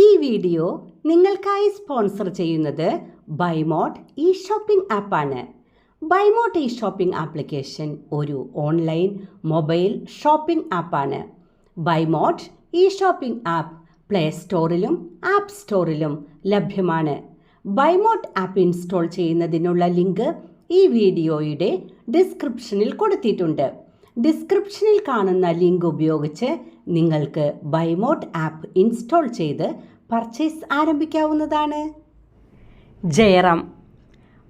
ഈ വീഡിയോ നിങ്ങൾക്കായി സ്പോൺസർ ചെയ്യുന്നത് ബൈമോട്ട് ഇ ഷോപ്പിംഗ് ആപ്പാണ് ബൈമോട്ട് ഇ ഷോപ്പിംഗ് ആപ്ലിക്കേഷൻ ഒരു ഓൺലൈൻ മൊബൈൽ ഷോപ്പിംഗ് ആപ്പാണ് Bymote e shopping app play സ്റ്റോറിലും app സ്റ്റോറിലും ലഭ്യമാണ്. ബൈമോട്ട് ആപ്പ് ഇൻസ്റ്റാൾ ചെയ്യുന്നതിനുള്ള ലിങ്ക് ഈ വീഡിയോയുടെ ഡിസ്ക്രിപ്ഷനിൽ കൊടുത്തിട്ടുണ്ട്. ഡിസ്ക്രിപ്ഷനിൽ കാണുന്ന ലിങ്ക് ഉപയോഗിച്ച് നിങ്ങൾക്ക് ബൈമോട്ട് ആപ്പ് ഇൻസ്റ്റാൾ ചെയ്ത് പർച്ചേസ് ആരംഭിക്കാവുന്നതാണ്? ജയറാം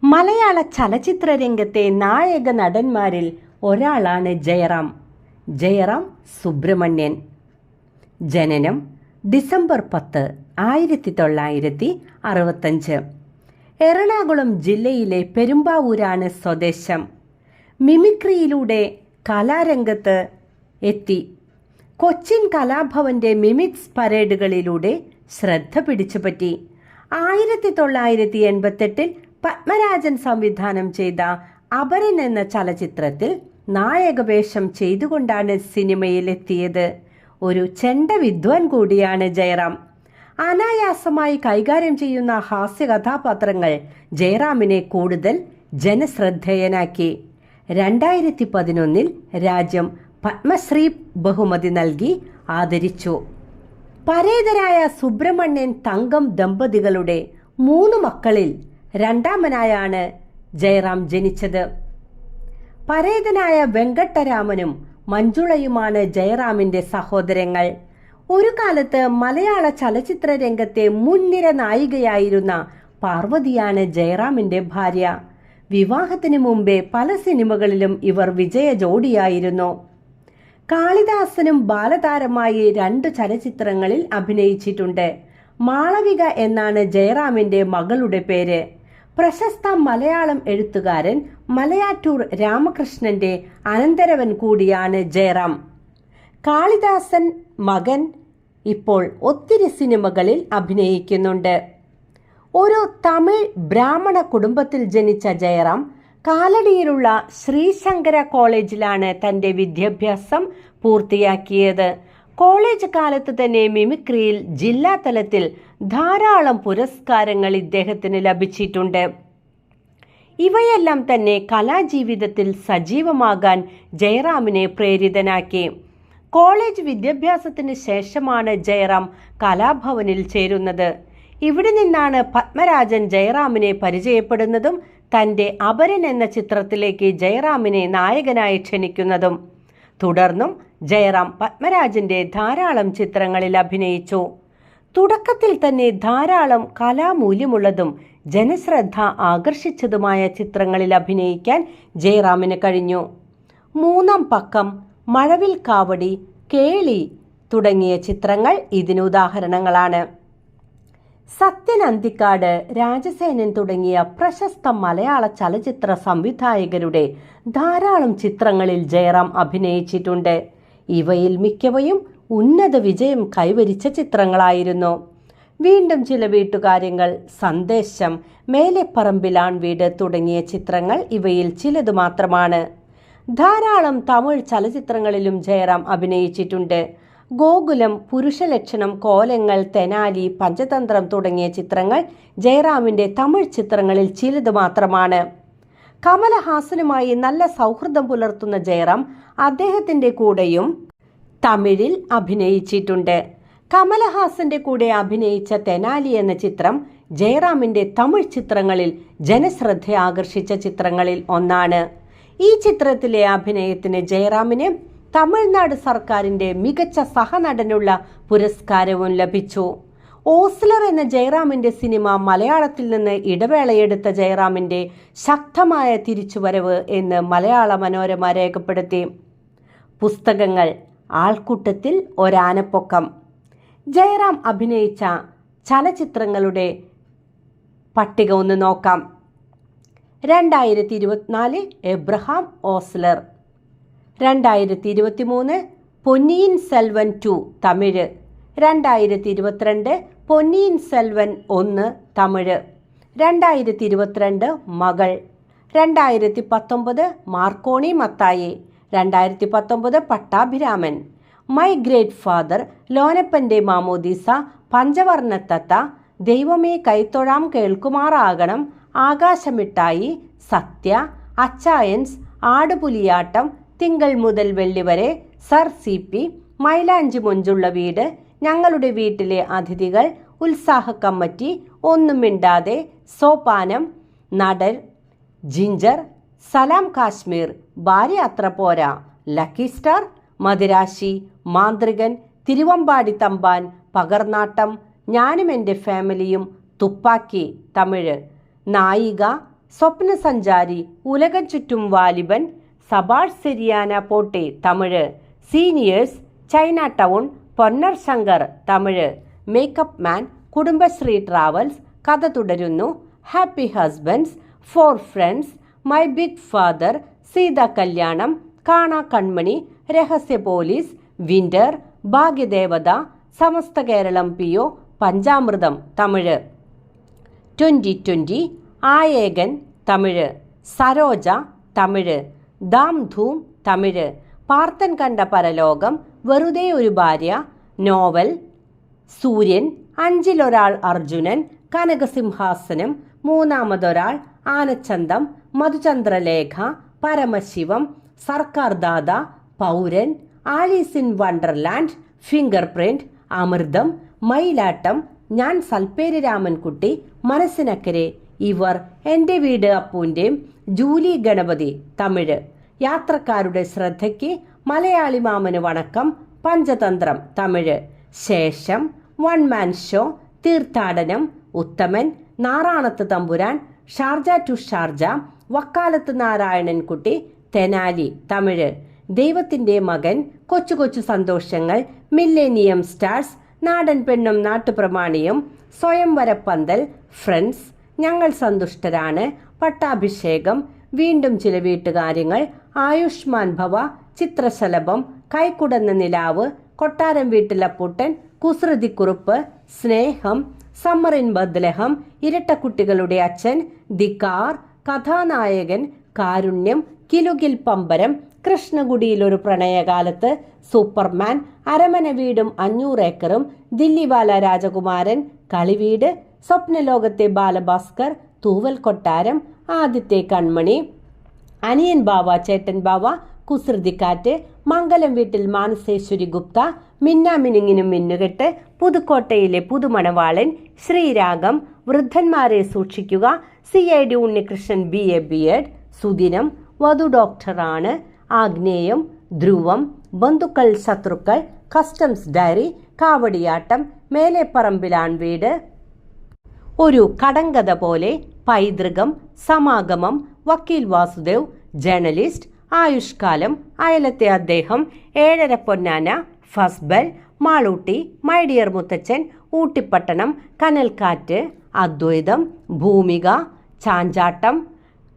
മലയാള ചലച്ചിത്ര രംഗത്തെ നായക നടന്മാരിൽ ഒരാളാണ് ജയറാം. ജയറാം സുബ്രഹ്മണ്യൻ. ജനനം ഡിസംബർ പത്ത് ആയിരത്തി തൊള്ളായിരത്തി അറുപത്തഞ്ച് എറണാകുളം ജില്ലയിലെ പെരുമ്പാവൂരാണ് സ്വദേശം. മിമിക്രിയിലൂടെ കലാരംഗത്ത് എത്തി. കൊച്ചിൻ കലാഭവന്റെ മിമിക്സ് പരേഡുകളിലൂടെ ശ്രദ്ധ പിടിച്ചുപറ്റി. ആയിരത്തി തൊള്ളായിരത്തി എൺപത്തെട്ടിൽ പത്മരാജൻ സംവിധാനം ചെയ്ത അപരൻ എന്ന ചലച്ചിത്രത്തിൽ നായകവേഷം ചെയ്തുകൊണ്ടാണ് സിനിമയിലെത്തിയത്. ഒരു ചെണ്ട വിദ്വാൻ കൂടിയാണ് ജയറാം. അനായാസമായി കൈകാര്യം ചെയ്യുന്ന ഹാസ്യ കഥാപാത്രങ്ങൾ ജയറാമിനെ കൂടുതൽ ജനശ്രദ്ധേയനാക്കി. രണ്ടായിരത്തി പതിനൊന്നിൽ രാജ്യം പത്മശ്രീ ബഹുമതി നൽകി ആദരിച്ചു. പരേതരായ സുബ്രഹ്മണ്യൻ തങ്കം ദമ്പതികളുടെ മൂന്ന് മക്കളിൽ രണ്ടാമനായാണ് ജയറാം ജനിച്ചത്. പരേതനായ വെങ്കട്ടരാമനും മഞ്ജുളയുമാണ് ജയറാമിന്റെ സഹോദരങ്ങൾ. ഒരു കാലത്ത് മലയാള ചലച്ചിത്ര രംഗത്തെ മുൻനിര നായികയായിരുന്ന പാർവതിയാണ് ജയറാമിന്റെ ഭാര്യ. വിവാഹത്തിന് മുമ്പേ പല സിനിമകളിലും ഇവർ വിജയ ജോഡിയായിരുന്നു കാളിദാസനും ബാലതാരമായി രണ്ട് ചലച്ചിത്രങ്ങളിൽ അഭിനയിച്ചിട്ടുണ്ട്. മാളവിക എന്നാണ് ജയറാമിന്റെ മകളുടെ പേര്. പ്രശസ്ത മലയാളം എഴുത്തുകാരൻ മലയാറ്റൂർ രാമകൃഷ്ണന്റെ അനന്തരവൻ കൂടിയാണ് ജയറാം. കാളിദാസൻ മകൻ ഇപ്പോൾ ഒത്തിരി സിനിമകളിൽ അഭിനയിക്കുന്നുണ്ട്. ഒരു തമിഴ് ബ്രാഹ്മണ കുടുംബത്തിൽ ജനിച്ച ജയറാം കാലടിയിലുള്ള ശ്രീശങ്കര കോളേജിലാണ് തന്റെ വിദ്യാഭ്യാസം പൂർത്തിയാക്കിയത്. കോളേജ് കാലത്ത് തന്നെ മിമിക്രിയിൽ ജില്ലാ തലത്തിൽ ധാരാളം പുരസ്കാരങ്ങൾ ഇദ്ദേഹത്തിന് ലഭിച്ചിട്ടുണ്ട്. ഇവയെല്ലാം തന്നെ കലാജീവിതത്തിൽ സജീവമാകാൻ ജയറാമിനെ പ്രേരിതനാക്കി. കോളേജ് വിദ്യാഭ്യാസത്തിന് ശേഷമാണ് ജയറാം കലാഭവനിൽ ചേരുന്നത്. ഇവിടെ നിന്നാണ് പത്മരാജൻ ജയറാമിനെ പരിചയപ്പെടുന്നതും തന്റെ അപരൻ എന്ന ചിത്രത്തിലേക്ക് ജയറാമിനെ നായകനായി ക്ഷണിക്കുന്നതും. തുടർന്നും ജയറാം പത്മരാജന്റെ ധാരാളം ചിത്രങ്ങളിൽ അഭിനയിച്ചു. തുടക്കത്തിൽ തന്നെ ധാരാളം കലാമൂല്യമുള്ളതും ജനശ്രദ്ധ ആകർഷിച്ചതുമായ ചിത്രങ്ങളിൽ അഭിനയിക്കാൻ ജയറാമിന് കഴിഞ്ഞു. മൂന്നാം പക്കം മഴവിൽ കാവടി കേളി തുടങ്ങിയ ചിത്രങ്ങൾ ഇതിന് ഉദാഹരണങ്ങളാണ്. സത്യൻ അന്തിക്കാട് രാജസേനൻ തുടങ്ങിയ പ്രശസ്ത മലയാള ചലച്ചിത്ര സംവിധായകരുടെ ധാരാളം ചിത്രങ്ങളിൽ ജയറാം അഭിനയിച്ചിട്ടുണ്ട്. ഇവയിൽ മിക്കവയും ഉന്നത വിജയം കൈവരിച്ച ചിത്രങ്ങളായിരുന്നു. വീണ്ടും ചില വീട്ടുകാര്യങ്ങൾ സന്ദേശം മേലെപ്പറമ്പിലാൺ വീട് തുടങ്ങിയ ചിത്രങ്ങൾ ഇവയിൽ ചിലത് മാത്രമാണ് ധാരാളം തമിഴ് ചലച്ചിത്രങ്ങളിലും ജയറാം അഭിനയിച്ചിട്ടുണ്ട്. ഗോകുലം പുരുഷലക്ഷണം കോലങ്ങൾ തെനാലി പഞ്ചതന്ത്രം തുടങ്ങിയ ചിത്രങ്ങൾ ജയറാമിന്റെ തമിഴ് ചിത്രങ്ങളിൽ ചിലത് മാത്രമാണ്. കമലഹാസനുമായി നല്ല സൗഹൃദം പുലർത്തുന്ന ജയറാം അദ്ദേഹത്തിന്റെ കൂടെയും തമിഴിൽ അഭിനയിച്ചിട്ടുണ്ട്. കമലഹാസന്റെ കൂടെ അഭിനയിച്ച തെനാലി എന്ന ചിത്രം ജയറാമിന്റെ തമിഴ് ചിത്രങ്ങളിൽ ജനശ്രദ്ധ ആകർഷിച്ച ചിത്രങ്ങളിൽ ഒന്നാണ്. ഈ ചിത്രത്തിലെ അഭിനയത്തിന് ജയറാമിന് തമിഴ്നാട് സർക്കാരിന്റെ മികച്ച സഹനടനുള്ള പുരസ്കാരവും ലഭിച്ചു. ഓസ്ലർ എന്ന ജയറാമിന്റെ സിനിമ മലയാളത്തിൽ നിന്ന് ഇടവേളയെടുത്ത ജയറാമിന്റെ ശക്തമായ തിരിച്ചുവരവ് എന്ന് മലയാള മനോരമ രേഖപ്പെടുത്തി. പുസ്തകങ്ങൾ ആൾക്കൂട്ടത്തിൽ ഒരാനപ്പൊക്കം. ജയറാം അഭിനയിച്ച ചലച്ചിത്രങ്ങളുടെ പട്ടിക ഒന്ന് നോക്കാം. രണ്ടായിരത്തി ഇരുപത്തിനാല് എബ്രഹാം ഓസ്ലർ. രണ്ടായിരത്തി ഇരുപത്തി മൂന്ന് പൊന്നിയിൻ സെൽവൻ ടു തമിഴ്. രണ്ടായിരത്തി ഇരുപത്തിരണ്ട് പൊന്നിയിൻ സെൽവൻ ഒന്ന് തമിഴ്. രണ്ടായിരത്തി ഇരുപത്തിരണ്ട് മകൾ. രണ്ടായിരത്തി പത്തൊമ്പത് മാർക്കോണി മത്തായി. രണ്ടായിരത്തി പത്തൊമ്പത് പട്ടാഭിരാമൻ. മൈ ഗ്രേറ്റ് ഫാദർ ലോനപ്പന്റെ മാമോദീസ പഞ്ചവർണത്തത്ത ദൈവമേ കൈത്തൊഴാം കേൾക്കുമാറാകണം. ആകാശമിട്ടായി സത്യ അച്ചായൻസ് ആടുപുലിയാട്ടം തിങ്കൾ മുതൽ വെള്ളി വരെ സർ സി പി മൈലാഞ്ചി മൊഞ്ചുള്ള വീട് ഞങ്ങളുടെ വീട്ടിലെ അതിഥികൾ ഉത്സാഹ കമ്മിറ്റി ഒന്നും മിണ്ടാതെ സോപാനം നടൻ ജിഞ്ചർ സലാം കാശ്മീർ ഭാര്യ അത്ര പോരാ ലക്കി സ്റ്റാർ മദിരാശി മാന്ത്രികൻ തിരുവമ്പാടി തമ്പാൻ പകർനാട്ടം ഞാനും എന്റെ ഫാമിലിയും തുപ്പാക്കി തമിഴ് നായിക സ്വപ്നസഞ്ചാരി ഉലകം ചുറ്റും Valiban Sabash Sariyana Potti Tamil. Seniors China town Ponnar Shankar Tamil. Makeup man Kudumbashree travels Katha Thudarunnu. Happy husbands four friends my big father Seetha Kalyanam Kaana Kanmani Rahasya police winter Bhagyadevatha Samastha Keralam P O Panchamrutham Tamil. Twenty twenty ആയേകൻ Tamil. Saroja Tamil. Dham Dhoom Tamil. Parthan കണ്ട പരലോകം വെറുതെ ഒരു ഭാര്യ novel സൂര്യൻ അഞ്ചിലൊരാൾ അർജുനൻ കനകസിംഹാസനം മൂന്നാമതൊരാൾ ആനച്ചന്തം മധുചന്ദ്രലേഖ പരമശിവം സർക്കാർ ദാദ പൗരൻ Alice in wonderland finger print അമൃതം മയിലാട്ടം ഞാൻ സൽപ്പേര് രാമൻകുട്ടി മനസ്സിനക്കരെ. ഇവർ എന്റെ വീട് അപ്പൂന്റെയും ജൂലി ഗണപതി തമിഴ്. യാത്രക്കാരുടെ ശ്രദ്ധയ്ക്ക് മലയാളി മാമന് വണക്കം പഞ്ചതന്ത്രം തമിഴ്. ശേഷം വൺ മാൻ ഷോ തീർത്ഥാടനം ഉത്തമൻ നാറാണത്ത് തമ്പുരാൻ ഷാർജ ടു ഷാർജ വക്കാലത്ത് നാരായണൻകുട്ടി തെനാലി തമിഴ്. ദൈവത്തിന്റെ മകൻ കൊച്ചു കൊച്ചു സന്തോഷങ്ങൾ മില്ലേനിയം സ്റ്റാർസ് നാടൻ പെണ്ണും നാട്ടുപ്രമാണിയും സ്വയംവരപ്പന്തൽ ഫ്രണ്ട്സ്. ഞങ്ങൾ സന്തുഷ്ടരാണ്. പട്ടാഭിഷേകം വീണ്ടും ചില വീട്ടുകാര്യങ്ങൾ ആയുഷ്മാൻ ഭവ ചിത്രശലഭം കൈക്കുടന്ന നിലാവ് കൊട്ടാരം വീട്ടിലപ്പൂട്ടൻ കുസൃതിക്കുറുപ്പ് സ്നേഹം സമ്മർ ഇൻ ബദ്ലഹം ഇരട്ടക്കുട്ടികളുടെ അച്ഛൻ ദി കാർ കഥാനായകൻ കാരുണ്യം കിലുകിൽ പമ്പരം കൃഷ്ണഗുഡിയിൽ ഒരു പ്രണയകാലത്ത് സൂപ്പർമാൻ അരമന വീടും അഞ്ഞൂറ് ഏക്കറും ദില്ലിവാല രാജകുമാരൻ കളിവീട് സ്വപ്നലോകത്തെ ബാലഭാസ്കർ തൂവൽ കൊട്ടാരം ആദ്യത്തെ കൺമണി അനിയൻ ബാവ ചേട്ടൻ ബാവ കുസൃതിക്കാറ്റ് മംഗലം വീട്ടിൽ മാനസേശ്വരി ഗുപ്ത മിന്നാമിനുങ്ങിനും മിന്നുകെട്ട് പുതുക്കോട്ടയിലെ പുതുമണവാളൻ ശ്രീരാഗം വൃദ്ധന്മാരെ സൂക്ഷിക്കുക C I D Unnikrishnan B A B ed സുദിനം വധു ഡോക്ടറാണ് ആഗ്നേയം ധ്രുവം ബന്ധുക്കൾ ശത്രുക്കൾ കസ്റ്റംസ് ഡയറി കാവടിയാട്ടം മേലെപ്പറമ്പിലാൺ വീട് ഒരു കടങ്കഥ പോലെ പൈതൃകം സമാഗമം വക്കീൽ വാസുദേവ് ജേണലിസ്റ്റ് ആയുഷ്കാലം അയലത്തെ അദ്ദേഹം ഏഴര പൊന്നാന ഫസ്ബൽ മാളൂട്ടി മൈഡിയർ മുത്തച്ഛൻ ഊട്ടിപ്പട്ടണം കനൽക്കാറ്റ് അദ്വൈതം ഭൂമിക ചാഞ്ചാട്ടം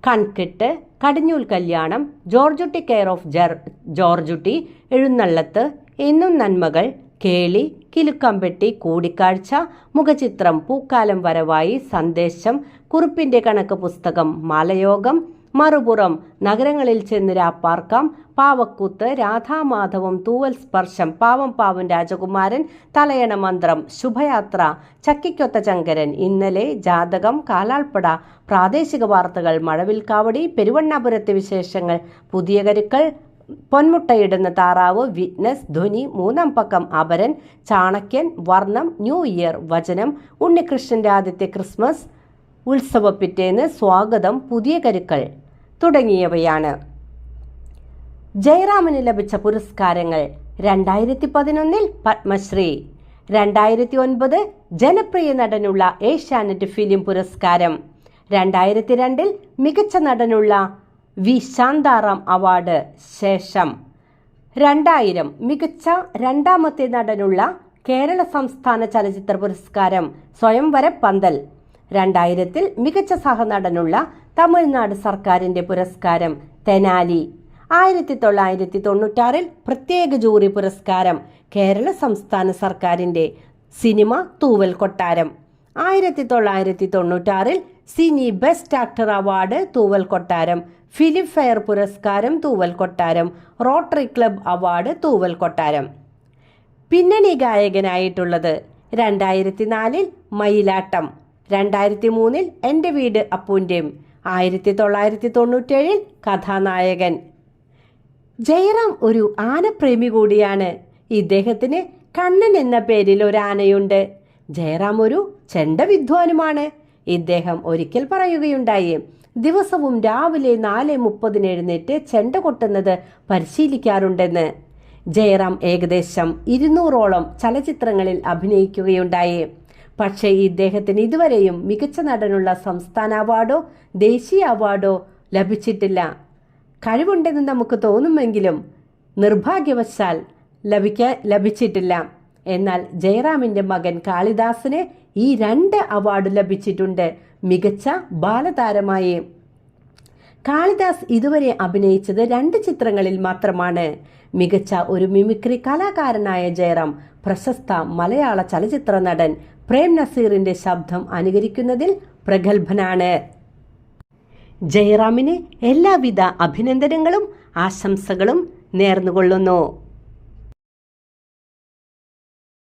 കൺകെട്ട് കടിഞ്ഞൂൽ കല്യാണം ജോർജുട്ടി കെയർ ഓഫ് ജർ ജോർജുട്ടി എഴുന്നള്ളത്ത് എന്നും നന്മകൾ കേളി കിലുക്കമ്പെട്ടി കൂടിക്കാഴ്ച മുഖചിത്രം പൂക്കാലം വരവായി സന്ദേശം കുറിപ്പിന്റെ കണക്ക് പുസ്തകം മാലയോഗം മറുപുറം നഗരങ്ങളിൽ ചെന്ന് രാപ്പാർക്കാം പാവക്കൂത്ത് രാധാമാധവം തൂവൽ സ്പർശം പാവം പാവൻ രാജകുമാരൻ തലയണ മന്ത്രം ശുഭയാത്ര ചക്കിക്കൊത്ത ചങ്കരൻ ഇന്നലെ ജാതകം കാലാൾപ്പട പ്രാദേശിക വാർത്തകൾ മഴവിൽ കാവടി പെരുവണ്ണാപുരത്തെ വിശേഷങ്ങൾ പുതിയ കരുക്കൾ പൊന്മുട്ടയിടുന്ന താറാവ് വിറ്റ്നസ് ധ്വനി മൂന്നാം പക്കം അപരൻ ചാണക്യൻ വർണം ന്യൂ ഇയർ വചനം ഉണ്ണികൃഷ്ണന്റെ ആദ്യത്തെ ക്രിസ്മസ് ഉത്സവ പിറ്റേന്ന് സ്വാഗതം പുതിയ കരുക്കൾ തുടങ്ങിയവയാണ്. ജയറാമിന് ലഭിച്ച പുരസ്കാരങ്ങൾ രണ്ടായിരത്തി പതിനൊന്നിൽ പത്മശ്രീ രണ്ടായിരത്തി ഒൻപത് ജനപ്രിയ നടനുള്ള ഏഷ്യാനെറ്റ് ഫിലിം പുരസ്കാരം രണ്ടായിരത്തി രണ്ടിൽ മികച്ച നടനുള്ള വി ശാന്താറാം അവാർഡ് ശേഷം. രണ്ടായിരം മികച്ച രണ്ടാമത്തെ നടനുള്ള കേരള സംസ്ഥാന ചലച്ചിത്ര പുരസ്കാരം സ്വയംവര പന്തൽ. രണ്ടായിരത്തിൽ മികച്ച സഹനടനുള്ള തമിഴ്നാട് സർക്കാരിന്റെ പുരസ്കാരം തെനാലി. ആയിരത്തി തൊള്ളായിരത്തി തൊണ്ണൂറ്റാറിൽ പ്രത്യേക ജൂറി പുരസ്കാരം കേരള സംസ്ഥാന സർക്കാരിന്റെ സിനിമ തൂവൽ കൊട്ടാരം. ആയിരത്തി തൊള്ളായിരത്തി തൊണ്ണൂറ്റാറിൽ സിനി ബെസ്റ്റ് ആക്ടർ അവാർഡ് തൂവൽ കൊട്ടാരം ഫിലിം ഫെയർ പുരസ്കാരം തൂവൽ കൊട്ടാരം റോട്ടറി ക്ലബ് അവാർഡ് തൂവൽ കൊട്ടാരം. പിന്നണി ഗായകനായിട്ടുള്ളത് രണ്ടായിരത്തി നാലിൽ മയിലാട്ടം രണ്ടായിരത്തി മൂന്നിൽ എന്റെ വീട് അപ്പൂന്റെയും ആയിരത്തി തൊള്ളായിരത്തി തൊണ്ണൂറ്റേഴിൽ കഥാനായകൻ. ജയറാം ഒരു ആനപ്രേമി കൂടിയാണ്. ഇദ്ദേഹത്തിന് കണ്ണൻ എന്ന പേരിൽ ഒരു ആനയുണ്ട്. ജയറാം ഒരു ചെണ്ട വിദ്വാനുമാണ്. ഇദ്ദേഹം ഒരിക്കൽ പറയുകയുണ്ടായി ദിവസവും രാവിലെ നാല് മുപ്പതിന് എഴുന്നേറ്റ് ചെണ്ട കൊട്ടുന്നത് പരിശീലിക്കാറുണ്ടെന്ന്. ജയറാം ഏകദേശം ഇരുന്നൂറോളം ചലച്ചിത്രങ്ങളിൽ അഭിനയിക്കുകയുണ്ടായി. പക്ഷേ ഇദ്ദേഹത്തിന് ഇതുവരെയും മികച്ച നടനുള്ള സംസ്ഥാന അവാർഡോ ദേശീയ അവാർഡോ ലഭിച്ചിട്ടില്ല. കഴിവുണ്ടെന്ന് നമുക്ക് തോന്നുമെങ്കിലും നിർഭാഗ്യവശാൽ ലഭിക്കാൻ ലഭിച്ചിട്ടില്ല. എന്നാൽ ജയറാമിന്റെ മകൻ കാളിദാസിന് ഈ രണ്ട് അവാർഡ് ലഭിച്ചിട്ടുണ്ട്. മികച്ച ബാലതാരമായി. കാളിദാസ് ഇതുവരെ അഭിനയിച്ചത് രണ്ട് ചിത്രങ്ങളിൽ മാത്രമാണ്. മികച്ച ഒരു മിമിക്രി കലാകാരനായ ജയറാം പ്രശസ്ത മലയാള ചലച്ചിത്ര നടൻ പ്രേം നസീറിന്റെ ശബ്ദം അനുകരിക്കുന്നതിൽ പ്രഗത്ഭനാണ്. ജയറാമിന് എല്ലാവിധ അഭിനന്ദനങ്ങളും ആശംസകളും നേർന്നുകൊള്ളുന്നു.